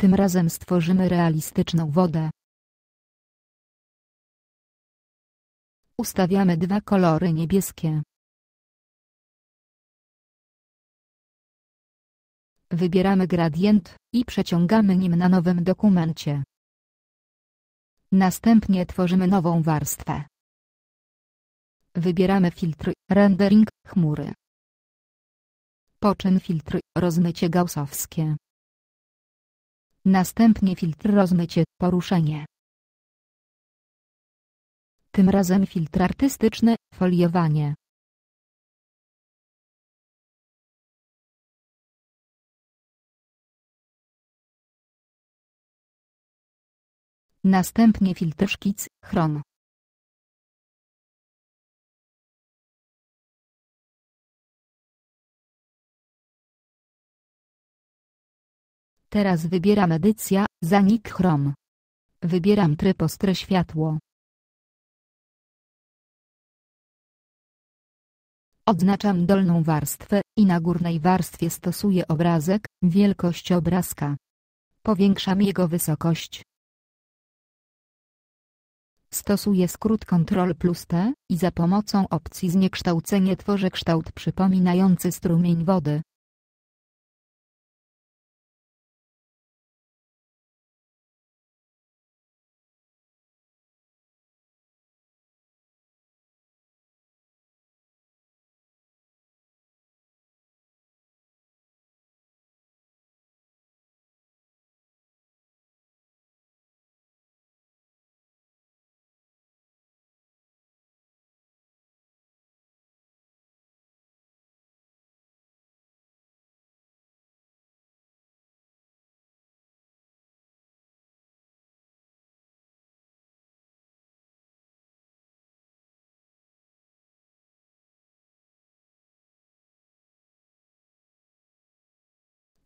Tym razem stworzymy realistyczną wodę. Ustawiamy dwa kolory niebieskie. Wybieramy gradient i przeciągamy nim na nowym dokumencie. Następnie tworzymy nową warstwę. Wybieramy filtr, rendering, chmury. Po czym filtr, rozmycie gaussowskie. Następnie filtr rozmycie, poruszenie. Tym razem filtr artystyczny, foliowanie. Następnie filtr szkic, chrom. Teraz wybieram edycja, zanik chrom. Wybieram tryb ostre światło. Odznaczam dolną warstwę i na górnej warstwie stosuję obrazek, wielkość obrazka. Powiększam jego wysokość. Stosuję skrót Ctrl plus T i za pomocą opcji zniekształcenie tworzę kształt przypominający strumień wody.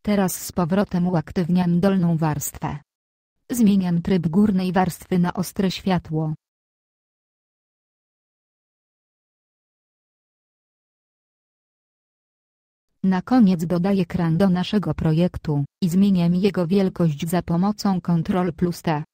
Teraz z powrotem uaktywniam dolną warstwę. Zmieniam tryb górnej warstwy na ostre światło. Na koniec dodaję ekran do naszego projektu i zmieniam jego wielkość za pomocą Ctrl plus T.